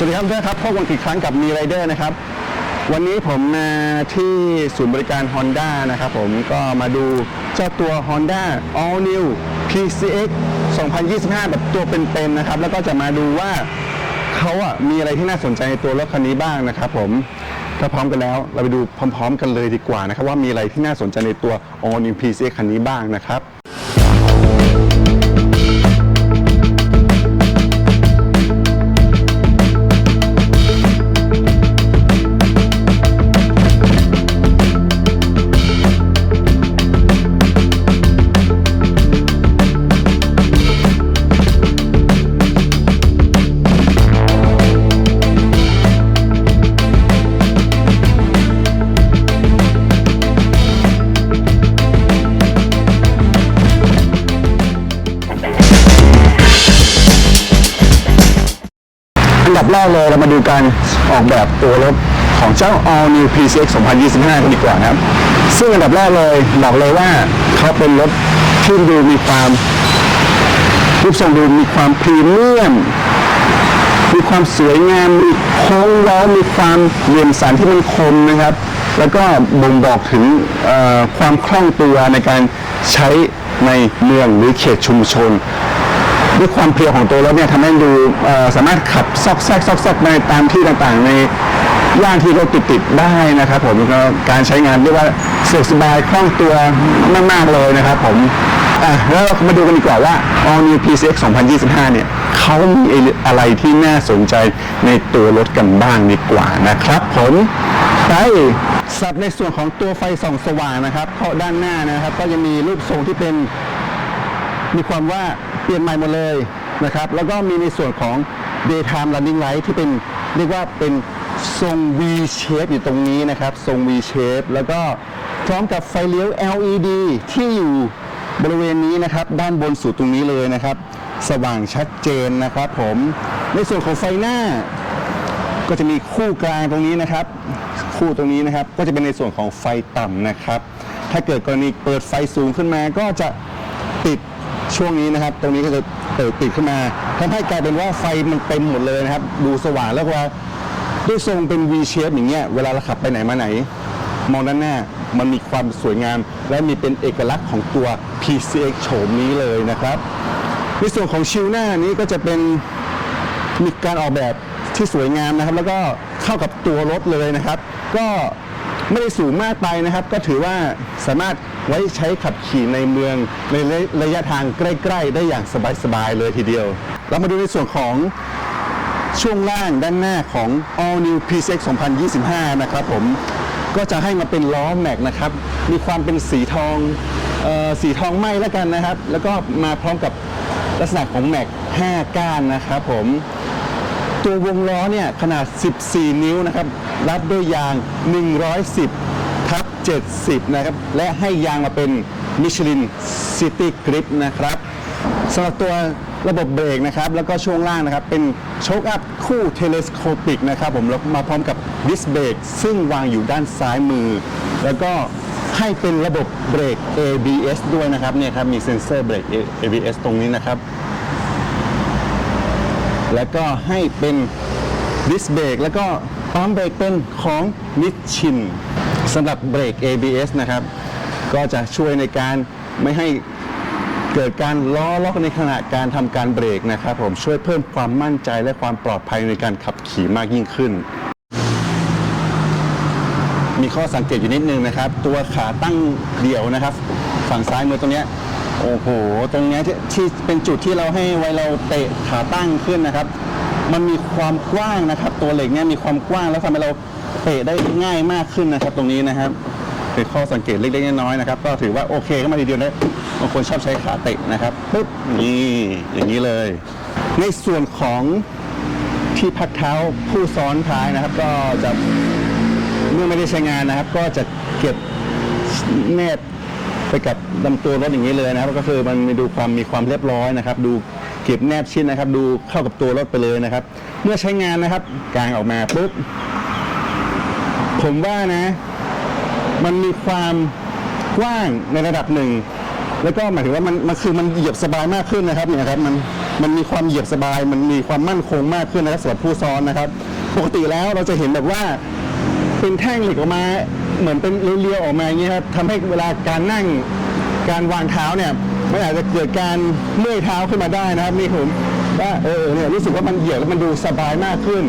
สวัสดีครับเพื่อนครับพบกันอีกครั้งกับมีไรเดอร์นะครับ วันนี้ผมมาที่ศูนย์บริการ Honda นะครับผมก็มาดูเจ้าตัว Honda All New PCX 2025 แบบตัวเป็นๆนะครับ แล้วก็จะมาดูว่าเขาอะมีอะไรที่น่าสนใจในตัวรถคันนี้บ้างนะครับผมถ้าพร้อมกันแล้วเราไปดูพร้อม ๆ กันเลยดีกว่านะครับว่ามีอะไรที่น่าสนใจในตัว All New PCX คันนี้บ้างนะครับ แรกเลยเรามาดูการออกแบบตัวรถของเจ้า All New PCX 2025 กันดีกว่านะครับ ซึ่งอันดับแรกเลยบอกเลยว่าเขาเป็นรถที่ดูมีความรูปทรงดูมีความพรีเมียม มีความสวยงาม มีโค้งล้อมีความเหลี่ยมสันที่มันคมนะครับ แล้วก็บ่งบอกถึงความคล่องตัวในการใช้ในเมืองหรือเขตชุมชน ด้วยความเพียวของตัวรถเนี่ยทำให้ดูสามารถขับซอกแซกซอกแซกในตามที่ต่างๆ ในย่านที่รถติดๆได้นะครับผมก็การใช้งานเรียกว่าสะดวกสบายคล่องตัวมากๆเลยนะครับผมอะแล้วเรามาดูกันดีกว่าว่า All New PCX 2025 เนี่ยเขามีอะไรที่น่าสนใจในตัวรถกันบ้างดีกว่านะครับผมไปสับในส่วนของตัวไฟส่องสว่างนะครับ เพราะด้านหน้านะครับ ก็ยังมีรูปทรงที่เป็นมีความว่า ลี่ยนใหม่หมดเลยนะครับ แล้วก็มีในส่วนของ daytime running light ที่เป็นเรียกว่าเป็นทรง V shape อยู่ตรงนี้นะครับ ทรง V shape แล้วก็พร้อมกับไฟเลี้ยว LED ที่อยู่บริเวณนี้นะครับ ด้านบนสุดตรงนี้เลยนะครับ สว่างชัดเจนนะครับผม ในส่วนของไฟหน้า ก็จะมีคู่กลางตรงนี้นะครับ คู่ตรงนี้นะครับ ก็จะเป็นในส่วนของไฟต่ำนะครับ ถ้าเกิดกรณีเปิดไฟสูงขึ้นมาก็จะติด ช่วงนี้นะครับ ตรงนี้ก็จะเปิดติดขึ้นมาทำให้กลายเป็นว่าไฟมันเต็มหมดเลยนะครับ ดูสว่างแล้วว่าด้วยทรงเป็น V shape อย่างเงี้ยเวลาเราขับไปไหนมาไหน มองด้านหน้ามันมีความสวยงาม และมีเป็นเอกลักษณ์ของตัว PCX โฉมนี้เลยนะครับในส่วนของชิลหน้านี้ก็จะเป็นมีการออกแบบที่สวยงามนะครับ แล้วก็เข้ากับตัวรถเลยนะครับ ก็ ไม่ได้สูงมากไปนะครับ ก็ถือว่าสามารถไว้ใช้ขับขี่ในเมืองในระยะทางใกล้ ๆ ได้อย่างสบาย ๆ เลยทีเดียว เรามาดูในส่วนของช่วงล่างด้านหน้าของ All New PCX 2025 นะครับผมก็จะให้มาเป็นล้อแม็กนะครับ มีความเป็นสีทองออสีทองไหมแล้วกันนะครับ แล้วก็มาพร้อมกับลักษณะของแม็ก5ก้านนะครับผม ตัววงล้อเนี่ยขนาด 14 นิ้วนะครับ รับด้วยยาง 110 ทับ 70 นะครับ และให้ยางมาเป็น Michelin City Grip นะครับสำหรับตัวระบบเบรกนะครับ แล้วก็ช่วงล่างนะครับ เป็นโชคอัพคู่เทเลสโคปิกนะครับผมแล้วมาพร้อมกับดิสเบรกซึ่งวางอยู่ด้านซ้ายมือ แล้วก็ให้เป็นระบบเบรก ABS ด้วยนะครับเนี่ยครับมีเซ็นเซอร์เบรก ABS ตรงนี้นะครับ แล้วก็ให้เป็นดิสเบรกแล้วก็ปั๊มเบรกเป็นของนิชชินสำหรับเบรก ABS นะครับ ก็จะช่วยในการไม่ให้เกิดการล้อล็อกในขณะการทำการเบรกนะครับ ผมช่วยเพิ่มความมั่นใจและความปลอดภัยในการขับขี่มากยิ่งขึ้น มีข้อสังเกตอยู่นิดนึงนะครับ ตัวขาตั้งเดี่ยวนะครับ ฝั่งซ้ายมือตรงเนี้ย โอ้โห ตรงเนี้ยที่ที่เป็นจุดที่เราให้ไว้เราเตะขาตั้งขึ้นนะครับ มันมีความกว้างนะครับ ตัวเหล็กเนี่ยมีความกว้างแล้วทำให้เราเตะได้ง่ายมากขึ้นนะครับ ตรงนี้นะครับเป็นข้อสังเกตเล็กๆน้อยๆนะครับ ก็ถือว่าโอเคก็มาทีเดียวนะบางคนชอบใช้ขาเตะนะครับปุ๊บนี่อย่างนี้เลย ในส่วนของที่พักเท้าผู้ซ้อนท้ายนะครับ ก็จะเมื่อไม่ได้ใช้งานนะครับ ก็จะเก็บแนบ ไปกับลำตัวรถอย่างนี้เลยนะครับก็คือมันมีดูความมีความเรียบร้อยนะครับ ดูเก็บแนบชิดนะครับ ดูเข้ากับตัวรถไปเลยนะครับ เมื่อใช้งานนะครับกางออกมาปุ๊บผมว่านะ มันมีความกว้างในระดับหนึ่ง แล้วก็หมายถึงว่ามันมันคือมันเหยียบสบายมากขึ้นนะครับเนี่ยครับมันมันมีความเหยียบสบาย มันมีความมั่นคงมากขึ้นนะครับสำหรับผู้ซ้อนนะครับ ปกติแล้วเราจะเห็นแบบว่า เป็นแท่งเหล็กออกมา เหมือนเป็นเรียวๆออกมาอย่างเงี้ยครับทำให้เวลาการนั่งการวางเท้าเนี่ยมันอาจจะเกิดการเมื่อยเท้าขึ้นมาได้นะครับนี่ผมว่าเออเนี่ยรู้สึกว่ามันเหยียบแล้วมันดูสบายมากขึ้น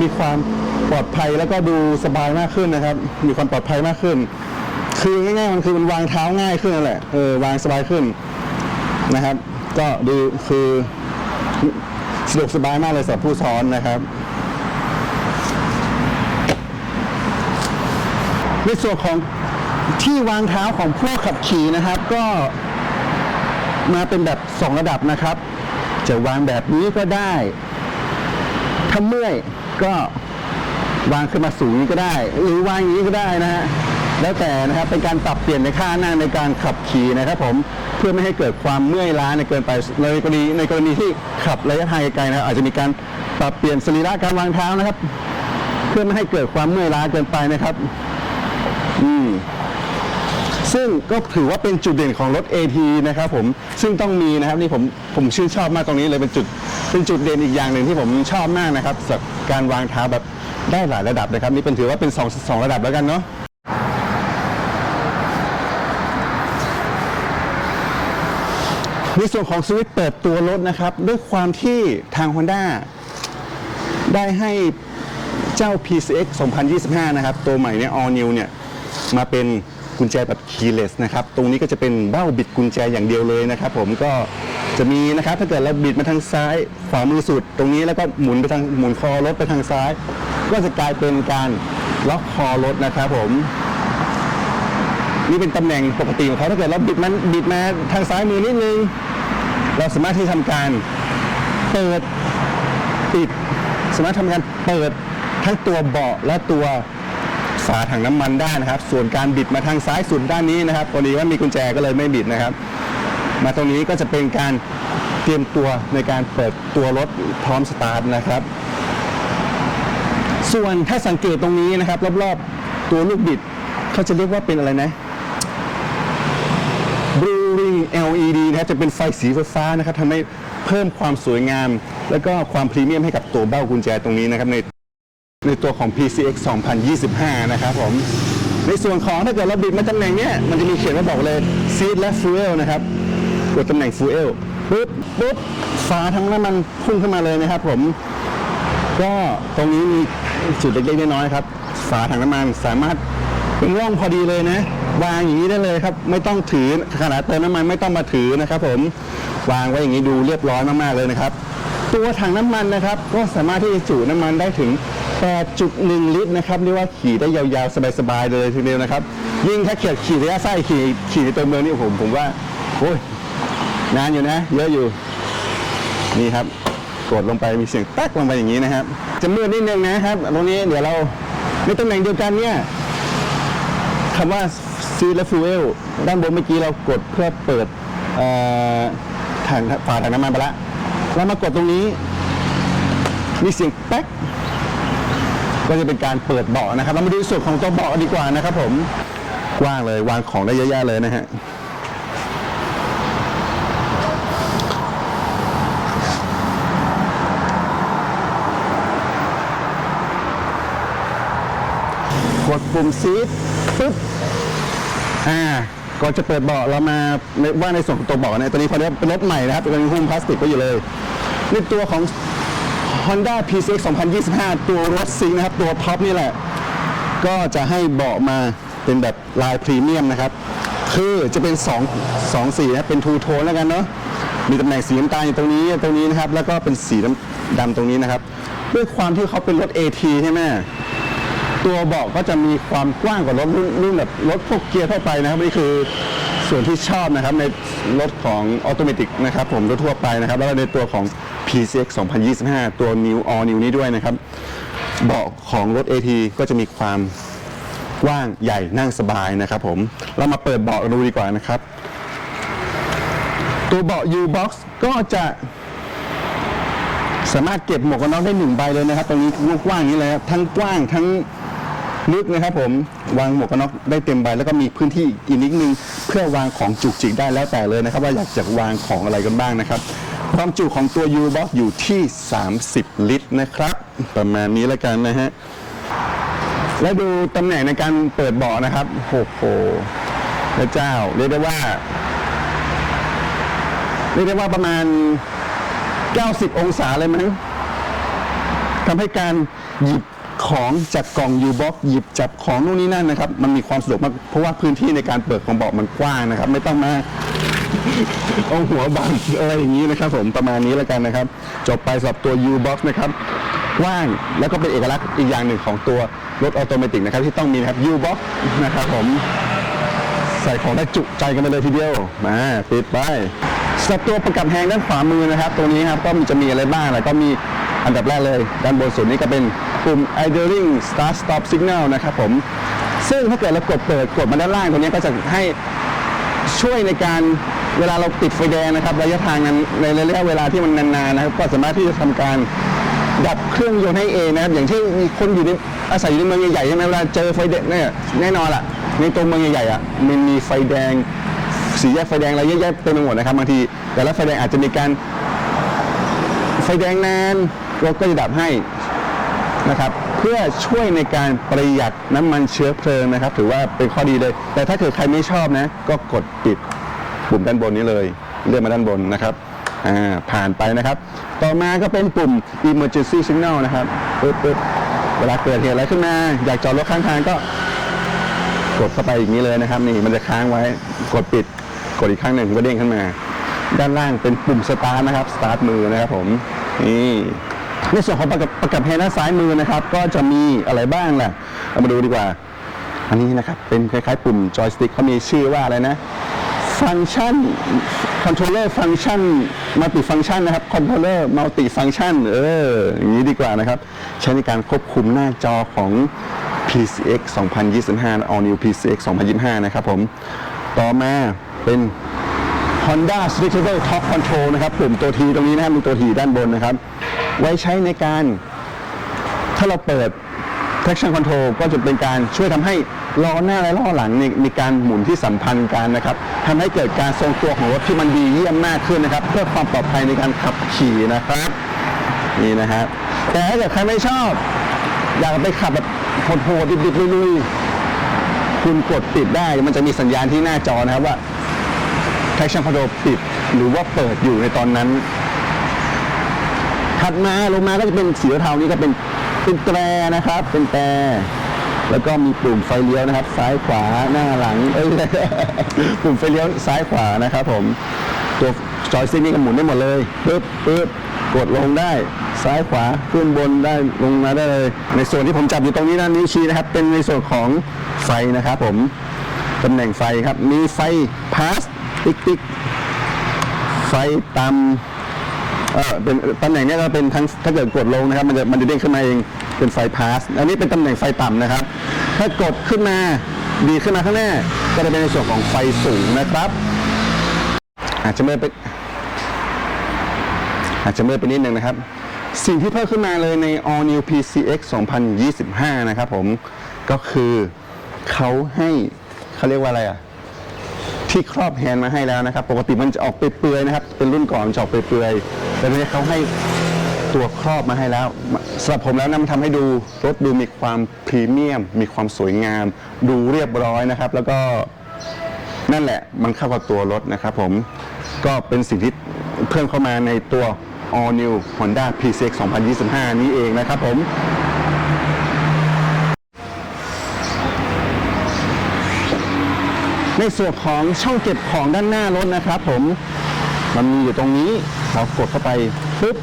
มีความปลอดภัยแล้วก็ดูสบายมากขึ้นนะครับ มีความปลอดภัยมากขึ้น คือง่ายๆมันคือมันวางเท้าง่ายขึ้นนั่นแหละเออวางสบายขึ้นนะครับ ก็ดูคือสะดวกสบายมากเลยสำหรับผู้ซ้อนนะครับ ในส่วนของที่วางเท้าของผู้ขับขี่นะครับก็มาเป็นแบบสองระดับนะครับ จะวางแบบนี้ก็ได้ ถ้าเมื่อยก็วางขึ้นมาสูงนี้ก็ได้ หรือวางอย่างนี้ก็ได้นะฮะแล้วแต่นะครับเป็นการปรับเปลี่ยนในค่านั่งในการขับขี่นะครับผมเพื่อไม่ให้เกิดความเมื่อยล้าในเกินไปในกรณีในกรณีที่ขับระยะทางไกลนะครับอาจจะมีการปรับเปลี่ยนสรีระการวางเท้านะครับ เพื่อไม่ให้เกิดความเมื่อยล้าเกินไปนะครับ อืมซึ่งก็ถือว่าเป็นจุดเด่นของรถ AT นะครับผมซึ่งต้องมีนะครับนี่ผมผมชื่นชอบมากตรงนี้เลยเป็นจุดเป็นจุดเด่นอีกอย่างหนึ่งที่ผมชอบมากนะครับสำหรับการวางเท้าแบบได้หลายระดับนะครับ นี่เป็นถือว่าเป็นสองสองระดับแล้วกันเนาะในส่วนของสวิตช์เปิดตัวรถนะครับ ด้วยความที่ทาง Honda ได้ให้เจ้า PCX 2025 นะครับ ตัวใหม่เนี่ย All New เนี่ย มาเป็นกุญแจแบบ keyless นะครับ ตรงนี้ก็จะเป็นเบ้าบิดกุญแจอย่างเดียวเลยนะครับ ผมก็จะมีนะครับ ถ้าเกิดเราบิดมาทางซ้ายขวามือสุด ตรงนี้แล้วก็หมุนไปทางหมุนคอรถไปทางซ้าย ก็จะกลายเป็นการล็อกคอรถนะครับผมนี่เป็นตำแหน่งปกติของเขาถ้าเกิดเราบิดมันบิดมาทางซ้ายมือนิดนึงเราสามารถที่ทำการเปิดปิด สามารถทำการเปิดทั้งตัวเบาะและตัว ฝาถังน้ำมันได้นะครับ ส่วนการบิดมาทางซ้ายสุดด้านนี้นะครับพอดีว่ามีกุญแจก็เลยไม่บิดนะครับ มาตรงนี้ก็จะเป็นการเตรียมตัวในการเปิดตัวรถพร้อมสตาร์ทนะครับ ส่วนถ้าสังเกตตรงนี้นะครับ รอบๆตัวลูกบิดเขาจะเรียกว่าเป็นอะไรนะ Blue Ring LED นะครับจะเป็นไฟสีฟ้านะครับทำให้เพิ่มความสวยงาม แล้วก็ความพรีเมียมให้กับตัวเบ้ากุญแจตรงนี้นะครับใน ในตัวของ PCX 2025 นะครับผม ในส่วนของถ้าเกิดเราบิดมาตำแหน่งเนี้ยมันจะมีเขียนมาบอกเลย Seat และ Fuel นะครับกดตำแหน่ง Fuel ปุ๊บปุ๊บฝาทั้งน้ำมันพุ่งขึ้นมาเลยนะครับ ผม ก็ตรงนี้มีจุดเล็กๆน้อยๆครับฝาถังน้ำมันสามารถเป็นร่องพอดีเลยนะวางอย่างนี้ได้เลยครับ ไม่ต้องถือขนาดเติมน้ำมันไม่ต้องมาถือนะครับ ผมวางไว้อย่างนี้ดูเรียบร้อยมากๆเลยนะครับ ตัวถังน้ำมันนะครับ ก็สามารถที่จะจุน้ำมันได้ถึง 8.1 ลิตรนะครับเรียกว่าขี่ได้ยาวๆ สบายๆ เลยทีเดียวนะครับ ยิ่งถ้าเขียดขี่ระยะสั้นขี่ขี่ในตัวเมืองนี่ผมผมว่าโอ้ยนานอยู่นะ เยอะอยู่ นี่ครับ กดลงไปมีเสียงแป๊กลงไปอย่างนี้นะครับ จะมืดนิดนึงนะครับตรงนี้เดี๋ยวเราในตำแหน่งเดียวกันเนี่ยคำว่าซีและฟูเอลด้านบนเมื่อกี้เรากดเพื่อเปิดถังฝาถังน้ำมันไปละเรามากดตรงนี้ มีเสียงแป๊ก ก็จะเป็นการเปิดเบาะนะครับเรามาดูส่วนของตัวเบาะดีกว่านะครับ ผมกว้างเลยวางของได้เยอะแยะเลยนะฮะกดปุ่มซีดปุ๊บอ่าก่อนจะเปิดเบาะเรามาว่าในส่วนของตัวเบาะเนี่ยตัวนี้เขาเรียกเป็นรถใหม่นะครับเป็นหุ้มพลาสติกไว้อยู่เลยในตัวของ Honda PCX 2025 ตัวรถซิงค์นะครับ ตัวท็อปนี่แหละ ก็จะให้เบาะมาเป็นแบบลายพรีเมียมนะครับ คือจะเป็น 2 2สีนะเป็นทูโทนแล้วกันเนาะมีตำแหน่งสีน้ำตาลอยู่ตรงนี้ตรงนี้นะครับ แล้วก็เป็นสีดำดำตรงนี้นะครับ ด้วยความที่เขาเป็นรถ AT ใช่ไหมตัวเบาะก็จะมีความกว้างกว่ารถรุ่นรุ่นแบบรถพวกเกียร์ทั่วไปนะครับนี่คือส่วนที่ชอบนะครับในรถของออโตเมติกนะครับผมรถทั่วไปนะครับ แล้วในตัวของ PCX 2025 ตัว New All New นี้ด้วยนะครับ เบาะของรถ AT ก็จะมีความกว้างใหญ่นั่งสบายนะครับผม เรามาเปิดเบาะดูดีกว่านะครับ ตัวเบาะ U-Box ก็จะสามารถเก็บหมวกกันน็อกได้หนึ่งใบเลยนะครับ ตรงนี้กว้างอย่างนี้เลยครับทั้งกว้างทั้งลึกนะครับผมวางหมวกกันน็อกได้เต็มใบแล้วก็มีพื้นที่อีกนิดนึง เพื่อวางของจุกจิกได้แล้วแต่เลยนะครับ ว่าอยากจะวางของอะไรกันบ้างนะครับ ความจุของตัว U-Box อยู่ที่ 30 ลิตรนะครับ ประมาณนี้แล้วกันนะฮะ และดูตำแหน่งในการเปิดเบาะนะครับโอ้โหพระเจ้า เรียกได้ว่า เรียกได้ว่าประมาณ 90 องศาเลยมั้งทำให้การหยิบของจากกล่อง U-Box หยิบจับของนู่นนี่นั่นนะครับ มันมีความสะดวกมากเพราะว่าพื้นที่ในการเปิดของเบาะมันกว้างนะครับ ไม่ต้องมา เอาหัวบังอะไรอย่างนี้นะครับ ผมประมาณนี้แล้วกันนะครับ จบไปสำหรับตัว U-Box นะครับกว้างแล้วก็เป็นเอกลักษณ์อีกอย่างหนึ่งของตัวรถออโตเมติกนะครับ ที่ต้องมีนะครับ U-Box นะครับผมใส่ของได้จุใจกันไปเลยทีเดียวมาปิดไปสำหรับตัวประกับแฮงด้านขวามือนะครับตรงนี้ครับก็มีจะมีอะไรบ้างแล้วก็มีอันดับแรกเลย ด้านบนสุดนี้ก็เป็นปุ่ม idling start stop signal นะครับผมซึ่งถ้าเกิดเรากดเปิดกดมาด้านล่างตรงนี้ก็จะให้ ช่วยในการเวลาเราติดไฟแดงนะครับ ระยะทางนั้นในระยะเวลาที่มันนานๆนะครับ ก็สามารถที่จะทำการดับเครื่องยนต์ให้เองนะครับ อย่างที่มีคนอยู่ในอาศัยอยู่ในเมืองใหญ่ๆใช่ไหมเวลาเจอไฟแดงเนี่ยแน่นอนล่ะ ในตัวเมืองใหญ่ๆอะมันมีไฟแดงสีแยกไฟแดงอะไรเยอะแยะเต็มไปหมดนะครับบางทีแต่ละไฟแดงอาจจะมีการไฟแดงนานรถก็จะดับให้นะครับ เพื่อช่วยในการประหยัดน้ำมันเชื้อเพลิงนะครับ ถือว่าเป็นข้อดีเลย แต่ถ้าเกิดใครไม่ชอบนะ ก็กดปิดปุ่มด้านบนนี้เลยเลื่อนมาด้านบนนะครับอ่าผ่านไปนะครับ ต่อมาก็เป็นปุ่ม emergency signal นะครับปึ๊บปึ๊บเวลาเกิดเหตุอะไรขึ้นมา อยากจอดรถข้างทางก็กดเข้าไปอย่างนี้เลยนะครับ นี่มันจะค้างไว้กดปิดกดอีกครั้งหนึ่งก็เด้งขึ้นมา ด้านล่างเป็นปุ่มสตาร์ทนะครับสตาร์ทมือนะครับผมนี่ ในส่วนของประกับประกับแฮนด์ด้านซ้ายมือนะครับ ก็จะมีอะไรบ้างล่ะเรามาดูดีกว่า อันนี้นะครับเป็นคล้ายๆ ปุ่มจอยสติ๊กเขามีชื่อว่าอะไรนะฟังก์ชันคอนโทรลเลอร์ฟังก์ชันมัลติฟังก์ชันนะครับคอนโทรลเลอร์มัลติฟังก์ชันเอออย่างนี้ดีกว่านะครับ ใช้ในการควบคุมหน้าจอของ PCX 2025 All New PCX 2025 นะครับผม ต่อมาเป็น Honda Switchable Top Control นะครับปุ่มตัวทีตรงนี้นะครับมีตัวทีด้านบนนะครับ ไว้ใช้ในการ ถ้าเราเปิด traction control ก็จะเป็นการช่วยทำให้ล้อหน้าและล้อหลังมีมีการหมุนที่สัมพันธ์กันนะครับทำให้เกิดการทรงตัวของรถที่มันดีเยี่ยมมากขึ้นนะครับ เพื่อความปลอดภัยในการขับขี่นะครับนี่นะครับแต่ถ้าเกิดใครไม่ชอบ อยากไปขับแบบโหดๆดิบๆลุยๆคุณกดปิดได้มันจะมีสัญญาณที่หน้าจอนะครับว่า traction control ปิดหรือว่าเปิดอยู่ในตอนนั้น ถัดมาลงมาก็จะเป็นสีเทานี่ก็เป็นเป็นแตรนะครับ เป็นแตรแล้วก็มีปุ่มไฟเลี้ยวนะครับ ซ้ายขวาหน้าหลังเอ้ยปุ่มไฟเลี้ยวซ้ายขวานะครับ ผมตัวจอยสติ๊กนี่ก็หมุนได้หมดเลยปึ๊บปึ๊บกดลงได้ซ้ายขวาขึ้นบนได้ลงมาได้เลย ในส่วนที่ผมจับอยู่ตรงนี้นะนิ้วชี้นะครับ เป็นในส่วนของไฟนะครับ ผมตำแหน่งไฟครับ มีไฟพาส ติ๊กติ๊กไฟต่ำเออเป็นตำแหน่งนี้ก็เป็นทั้งถ้าเกิดกดลงนะครับ มันจะมันจะเด้งขึ้นมาเองเป็นไฟพาสอันนี้เป็นตำแหน่งไฟต่ำนะครับ ถ้ากดขึ้นมาดีขึ้นมาข้างหน้า ก็จะเป็นในส่วนของไฟสูงนะครับ อาจจะไม่เป็นอาจจะไม่เป็นนิดนึงนะครับ สิ่งที่เพิ่มขึ้นมาเลยใน All New PCX 2025 นะครับผมก็คือเขาให้เขาเรียกว่าอะไรอะ ที่ครอบแฮนด์มาให้แล้วนะครับ ปกติมันจะออกเปลือยๆนะครับ เป็นรุ่นก่อนมันจะออกเปลือยๆแต่นี้เขาให้ตัวครอบมาให้แล้วสำหรับผมแล้วนะมันทำให้ดูรถดูมีความพรีเมียม มีความสวยงาม ดูเรียบร้อยนะครับ แล้วก็นั่นแหละมันเข้ากับตัวรถนะครับผมก็เป็นสิ่งที่เพิ่มเข้ามาในตัว All New Honda PCX 2025 นี้เองนะครับผม ในส่วนของช่องเก็บของด้านหน้ารถนะครับ ผมมันมีอยู่ตรงนี้เรากดเข้าไปปุ๊บ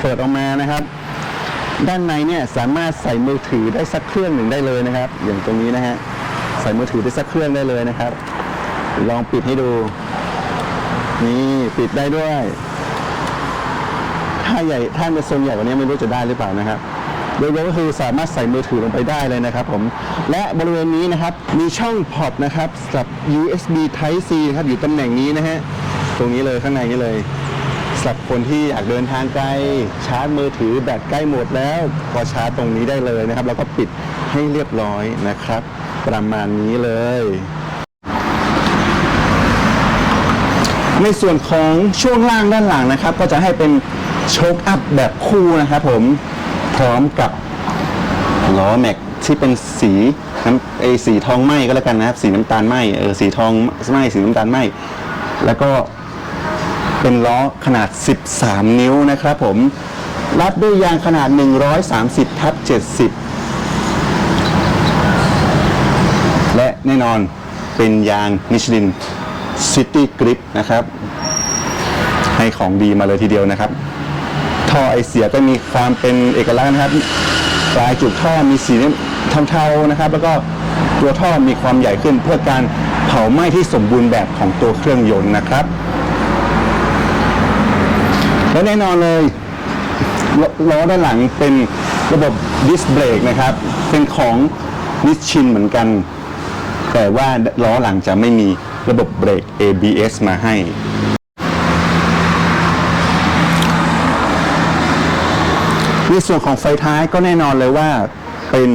เปิดออกมานะครับ ด้านในเนี่ยสามารถใส่มือถือได้สักเครื่องหนึ่งได้เลยนะครับ อย่างตรงนี้นะฮะใส่มือถือได้สักเครื่องได้เลยนะครับ ลองปิดให้ดู นี่ปิดได้ด้วย ถ้าใหญ่ถ้าเป็นทรงใหญ่กว่านี้ไม่รู้จะได้หรือเปล่านะครับ โดยรวมก็คือสามารถใส่มือถือลงไปได้เลยนะครับผม และบริเวณนี้นะครับ มีช่องพอร์ตนะครับสำหรับ USB Type C ครับอยู่ตำแหน่งนี้นะฮะ ตรงนี้เลยข้างในนี้เลยสำหรับคนที่อยากเดินทางไกลชาร์จมือถือแบตใกล้หมดแล้วก็ชาร์จตรงนี้ได้เลยนะครับ แล้วก็ปิดให้เรียบร้อยนะครับ ประมาณนี้เลย ในส่วนของช่วงล่างด้านหลังนะครับ ก็จะให้เป็นโชคอัพแบบคู่นะครับผม พร้อมกับล้อแม็กที่เป็นสีน้ำไอสีทองไหมก็แล้วกันนะครับ สีน้ำตาลไหมเออสีทองไหมสีน้ำตาลไหมแล้วก็เป็นล้อขนาด 13 นิ้วนะครับผมรัดด้วยยางขนาด 130ทับ70 และแน่นอนเป็นยางมิชลินซิตี้กริปนะครับ ให้ของดีมาเลยทีเดียวนะครับ ท่อไอเสียก็มีความเป็นเอกลักษณ์นะครับปลายจุดท่อมีสีเทาๆนะครับ แล้วก็ตัวท่อมีความใหญ่ขึ้นเพื่อการเผาไหม้ที่สมบูรณ์แบบของตัวเครื่องยนต์นะครับ และแน่นอนเลยลล้อด้านหลังเป็นระบบดิสเบรกนะครับ เป็นของนิชชินเหมือนกัน แต่ว่าล้อหลังจะไม่มีระบบเบรก ABS มาให้ ในส่วนของไฟท้ายก็แน่นอนเลยว่าเป็น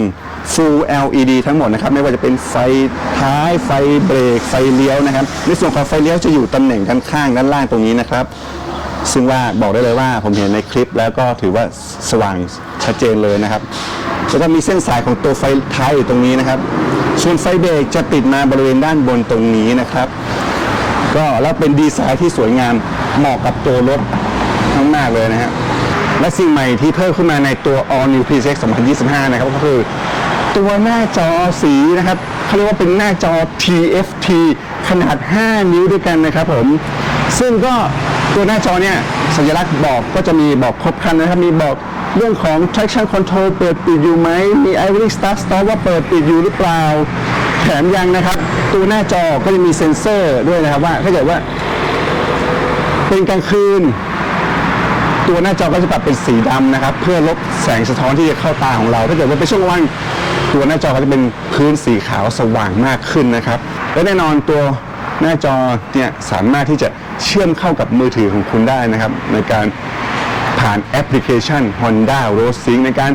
full LED ทั้งหมดนะครับ ไม่ว่าจะเป็นไฟท้ายไฟเบรกไฟเลี้ยวนะครับ ในส่วนของไฟเลี้ยวจะอยู่ตำแหน่งด้านข้างด้านล่างตรงนี้นะครับ ซึ่งว่าบอกได้เลยว่าผมเห็นในคลิปแล้วก็ถือว่าสว่างชัดเจนเลยนะครับแล้วก็มีเส้นสายของตัวไฟท้ายอยู่ตรงนี้นะครับ ส่วนไฟเบรกจะติดมาบริเวณด้านบนตรงนี้นะครับ ก็แล้วเป็นดีไซน์ที่สวยงามเหมาะกับตัวรถมากๆเลยนะฮะ และสิ่งใหม่ที่เพิ่มขึ้นมาในตัว All New p 6 2025 นะครับก็คือตัวหน้าจอสีนะครับเขาเรียกว่าเป็นหน้าจอ TFT ขนาด 5 นิ้วด้วยกันนะครับผม ซึ่งก็ตัวหน้าจอเนี่ยสัญลักษณ์บอกก็จะมีบอกครบครันนะครับ มีบอกเรื่องของ traction control เปิดปิดอยู่ไหม มี Ivory Start Stop ว่าเปิดปิดอยู่หรือเปล่า แถมยังนะครับ ตัวหน้าจอก็จะมีเซ็นเซอร์ด้วยนะครับว่าถ้าเกิดว่า เป็นกลางคืน ตัวหน้าจอก็จะปรับเป็นสีดำนะครับ เพื่อลดแสงสะท้อนที่จะเข้าตาของเรา ถ้าเกิดว่าเป็นช่วงกลางวันตัวหน้าจอก็จะเป็นพื้นสีขาวสว่างมากขึ้นนะครับ และแน่นอนตัวหน้าจอเนี่ยสามารถที่จะเชื่อมเข้ากับมือถือของคุณได้นะครับ ในการผ่านแอปพลิเคชัน Honda Road Sync ในการ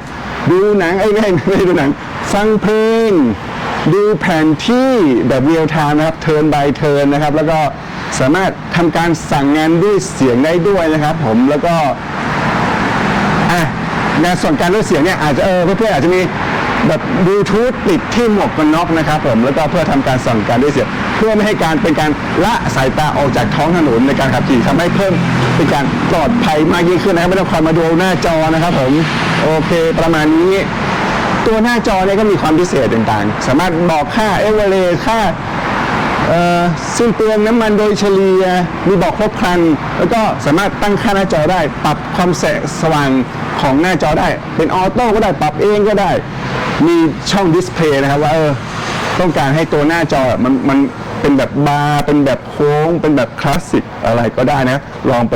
ดูหนังไอ้ยไม่ไม่ดูหนัง ฟังเพลง ดูแผนที่แบบเรียลไทม์นะครับเทิร์น by เทิร์นนะครับ แล้วก็ สามารถทำการสั่งงานด้วยเสียงได้ด้วยนะครับผมแล้วก็อะในส่วนการเลือกเสียงเนี่ยอาจจะเออเพื่อนๆอาจจะมีแบบบลูทูธติดที่หมวกกันน็อกนะครับผมแล้วก็เพื่อทำการสั่งการด้วยเสียงเพื่อไม่ให้การเป็นการละสายตาออกจากท้องถนนในการขับขี่ทำให้เพิ่มเป็นการปลอดภัยมากยิ่งขึ้นนะครับไม่ต้องคอยมาดูหน้าจอนะครับผมโอเคประมาณนี้ ตัวหน้าจอเนี่ยก็มีความพิเศษต่างๆ สามารถบอกค่าเอเวอเรค่า สิ้นเปลืองน้ำมันโดยเฉลี่ยมีบอกครบครัน แล้วก็สามารถตั้งค่าหน้าจอได้ ปรับความแสงสว่างของหน้าจอได้ เป็นออโต้ก็ได้ปรับเองก็ได้ มีช่องดิสเพลย์นะครับว่าเออต้องการให้ตัวหน้าจอมันมันเป็นแบบบาร์เป็นแบบโค้ง เป็นแบบคลาสสิกอะไรก็ได้นะ ลองไป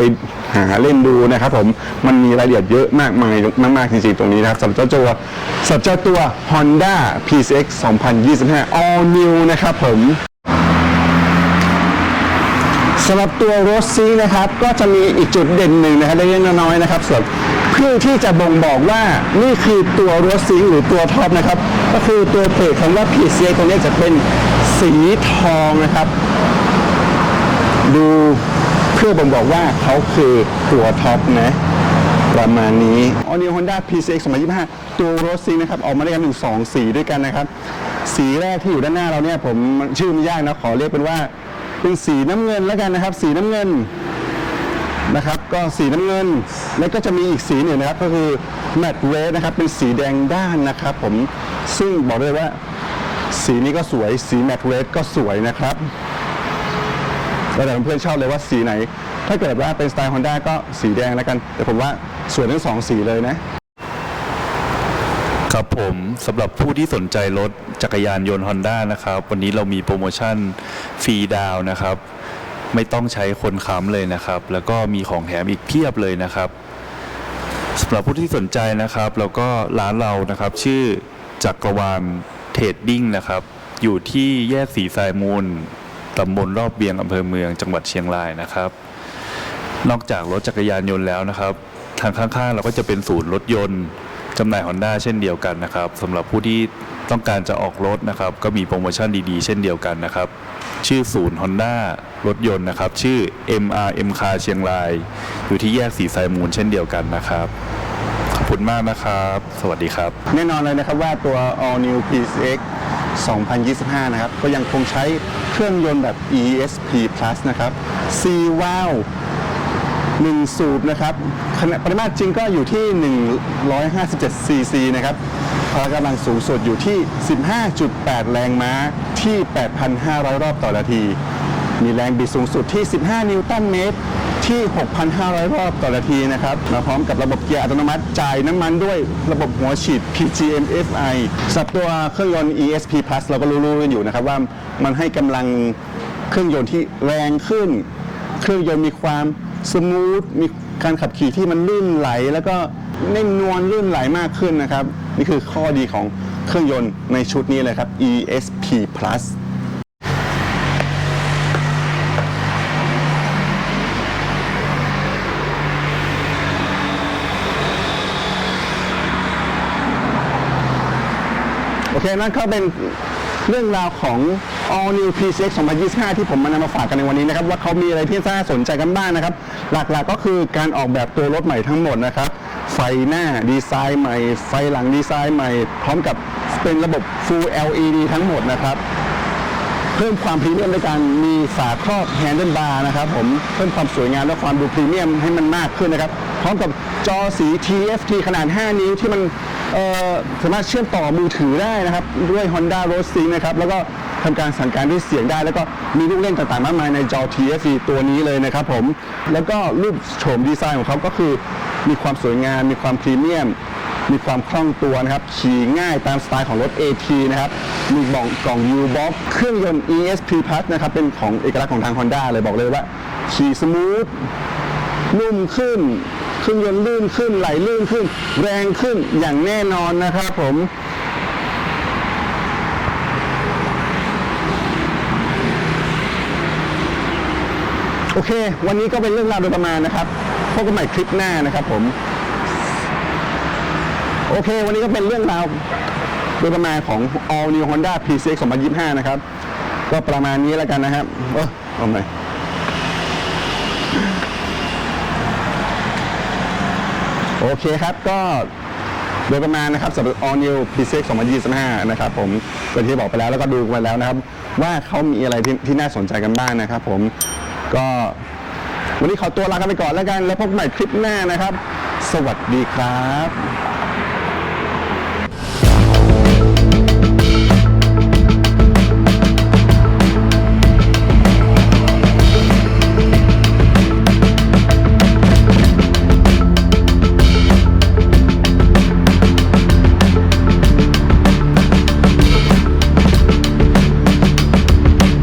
หาเล่นดูนะครับผมมันมีรายละเอียดเยอะมากมายมากๆจริงๆตรงนี้นะครับสำหรับเจ้าตัวสำหรับเจ้าตัว Honda PCX 2025 All New นะครับผม สำหรับตัวโรสซีนะครับ ก็จะมีอีกจุดเด่นหนึ่งนะครับเล็กๆน้อยๆนะครับส่วนเพื่อที่จะบ่งบอกว่านี่คือตัวโรสซิงหรือตัวท็อปนะครับ ก็คือตัวเพจคำว่า PCA ตรงนี้จะเป็นสีทองนะครับ ดูเพื่อบ่งบอกว่าเขาคือตัวท็อปนะประมาณนี้ All New Honda PCX 2025 ตัวโรสซิงนะครับ ออกมาได้กันถึง2สีด้วยกันนะครับ สีแรกที่อยู่ด้านหน้าเราเนี่ยผมชื่อมันยากนะ ขอเรียกเป็นว่า เป็นสีน้ำเงินแล้วกันนะครับ สีน้ำเงินนะครับ ก็สีน้ำเงิน แล้วก็จะมีอีกสีหนึ่งนะครับ ก็คือ Matte Red นะครับ เป็นสีแดงด้านนะครับ ผมซึ่งบอกเลยว่าสีนี้ก็สวย สี Matte Red ก็สวยนะครับแล้วแต่เพื่อนๆชอบเลยว่าสีไหน ถ้าเกิดว่าเป็นสไตล์ Honda ก็สีแดงแล้วกัน แต่ผมว่าสวยทั้งสองสีเลยนะ ผมสำหรับผู้ที่สนใจรถจักรยานยนต์ Honda นะครับ วันนี้เรามีโปรโมชั่นฟรีดาวนะครับ ไม่ต้องใช้คนค้ำเลยนะครับ แล้วก็มีของแถมอีกเพียบเลยนะครับสำหรับผู้ที่สนใจนะครับ แล้วก็ร้านเรานะครับ ชื่อจักรวาลเทรดดิ้งนะครับ อยู่ที่แยกสีทรายมูลตำบลรอบเบียงอำเภอเมืองจังหวัดเชียงรายนะครับ นอกจากรถจักรยานยนต์แล้วนะครับ ทางข้างๆเราก็จะเป็นศูนย์รถยนต์ จำหน่าย Honda เช่นเดียวกันนะครับสำหรับผู้ที่ต้องการจะออกรถนะครับ ก็มีโปรโมชั่นดีๆ เช่นเดียวกันนะครับ ชื่อศูนย์ Honda รถยนต์นะครับ ชื่อ MRM Car เชียงราย อยู่ที่แยกสีไซมูลเช่นเดียวกันนะครับ ขอบคุณมากนะครับ สวัสดีครับ แน่นอนเลยนะครับว่าตัว All New PCX 2025 นะครับ ก็ยังคงใช้เครื่องยนต์แบบ ESP Plus นะครับ C valve 1 สูบนะครับขนาดปริมาตรจริงก็อยู่ที่ 157 cc นะครับพละกำลังสูงสุดอยู่ที่ 15.8 แรงม้าที่ 8,500 รอบต่อนาที มีแรงบิดสูงสุดที่ 15 นิวตันเมตรที่ 6,500 รอบต่อนาทีนะครับ มาพร้อมกับระบบเกียร์อัตโนมัติ จ่ายน้ำมันด้วยระบบหัวฉีด PGM FI สับตัวเครื่องยนต์ ESP Plus เราก็รู้ๆกันอยู่นะครับว่ามันให้กำลังเครื่องยนต์ที่แรงขึ้น เครื่องยนต์มีความ สมูทมีการขับขี่ที่มันลื่นไหล แล้วก็เน่นนวลลื่นไหลมากขึ้นนะครับ นี่คือข้อดีของเครื่องยนต์ในชุดนี้เลยครับ ESP Plus โอเคนั่นก็เป็น เรื่องราวของ All New PCX 2025 ที่ผมมานำมาฝากกันในวันนี้นะครับ ว่าเขามีอะไรที่น่าสนใจกันบ้างนะครับ หลักๆก็คือการออกแบบตัวรถใหม่ทั้งหมดนะครับ ไฟหน้าดีไซน์ใหม่ ไฟหลังดีไซน์ใหม่ พร้อมกับเป็นระบบ Full LED ทั้งหมดนะครับเพิ่มความพรีเมียมด้วยการมีฝาครอบแฮนเดิลบาร์นะครับผมเพิ่มความสวยงามและความดูพรีเมียมให้มันมากขึ้นนะครับ พร้อมกับจอสี TFT ขนาด 5 นิ้วที่มัน สามารถเชื่อมต่อมือถือได้นะครับ ด้วย Honda Road Sync นะครับ แล้วก็ทำการสั่งการด้วยเสียงได้ แล้วก็มีลูกเล่นต่างๆมากมายในจอ TFT ตัวนี้เลยนะครับผม แล้วก็รูปโฉมดีไซน์ของเขาก็คือมีความสวยงาม มีความพรีเมียม มีความคล่องตัวนะครับ ขี่ง่ายตามสไตล์ของรถ AT นะครับ มีกล่องกล่อง U-Box เครื่องยนต์ ESP Plus นะครับ เป็นของเอกลักษณ์ของทาง Honda เลยบอกเลยว่า ขี่สมูทนุ่มขึ้น รื่องยนต์ลื่นขึ้นไหลลื่นขึ้น แรงขึ้นอย่างแน่นอนนะครับผมโอเค วันนี้ก็เป็นเรื่องราวโดยประมาณนะครับ พบกันใหม่คลิปหน้านะครับผม โอเค วันนี้ก็เป็นเรื่องราวโดยประมาณของ All New Honda PCX 2025 นะครับ ก็ประมาณนี้แล้วกันนะครับ เออเอาใหม โอเคครับก็โดยประมาณนะครับสำหรับ All New PCX 2025 นะครับผมก็ที่บอกไปแล้วแล้วก็ดูไปแล้วนะครับ ว่าเขามีอะไรที่ที่น่าสนใจกันบ้างนะครับผมก็วันนี้ขอตัวลากันไปก่อนแล้วกัน แล้วพบกันใหม่คลิปหน้านะครับ สวัสดีครับ